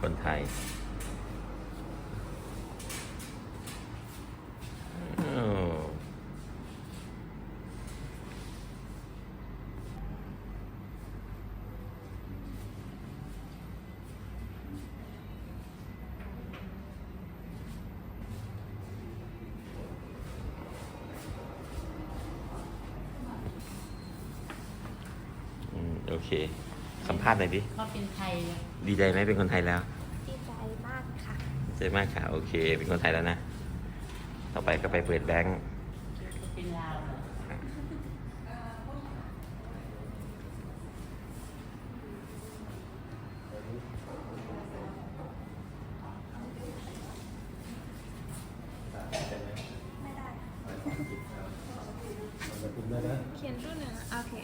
คนไทยอืมโอเค สัมภาษณ์หน่อยดิเขาเป็นไทยดีใจไหมเป็นคนไทยแล้ว ดีใจมากค่ะ ดีใจมากค่ะ โอเค เป็นคนไทยแล้วนะ ต่อไปก็ไปเปิดแบงก์เป็นลาวเหรอไม่ได้ เขียนรูปหนึ่งอะโอเค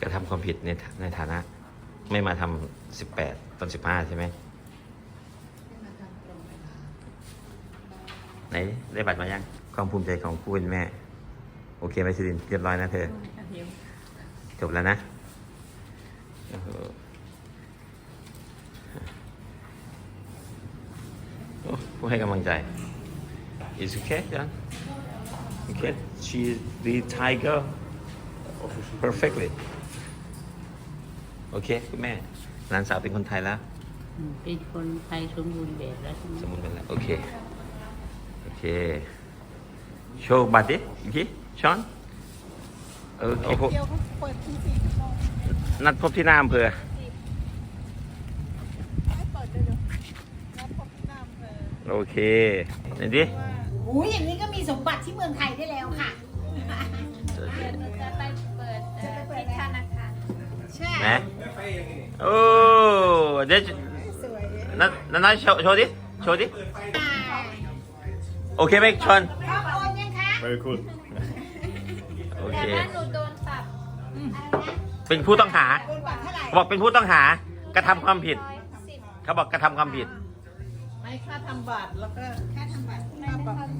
กระทำความผิดในฐาในฐานะ ไม่มาทำสิบแปดตอนสิบห้าใช่ไหมไหนได้บัตรมายังความภูมิใจของผู้เป็นแม่ โอเคไหมสิรินเรียบร้อยนะเธอเดี๋ยวจบแล้วนะโอ้โหโอ้ผู้ให้กำลังใจ Is okay, John? Okay. She the tiger perfectly. โอเคคุณแม่หลานสาวเป็นคนไทยแล้ว อืมเป็นคนไทยสมบูรณ์แบบแล้วใช่ไหมสมมุติเป็นแล้วโอเค โอเค โชว์บัตรดิอีกทีชอนเออโอ้โหเดี๋ยวเขาเปิดที่สี่ชั่วโมงนัดพบที่หน้าอำเภอให้เปิดเลยเดี๋ยวรับพบที่หน้าอำเภอโอเคไหนดิอุ้ยอย่างนี้ก็มีสมบัติที่เมืองไทยได้แล้วค่ะเดี๋ยวหนูจะไปเปิดเอ่อที่ธนาคาร ใช่ นะ โอ้เดี๋ยวสวยนัดนัดนัดโชว์โชว์ดิโชว์ดิโอเคไหมชอนพ่อโอนยังคะ Very cool. โอเดี๋เคยวถ้าหนูโดนปรับอะไรนะเป็นผู้ต้องหาโอนบัตรเท่าไหร่บอกเป็นผู้ต้องหากระทำความผิด ร้อยสิบเขาบอกกระทำความผิด ไม่ค่าทำบัตรแล้วก็ ค่าทำบัตรไม่ได้เข้าใจ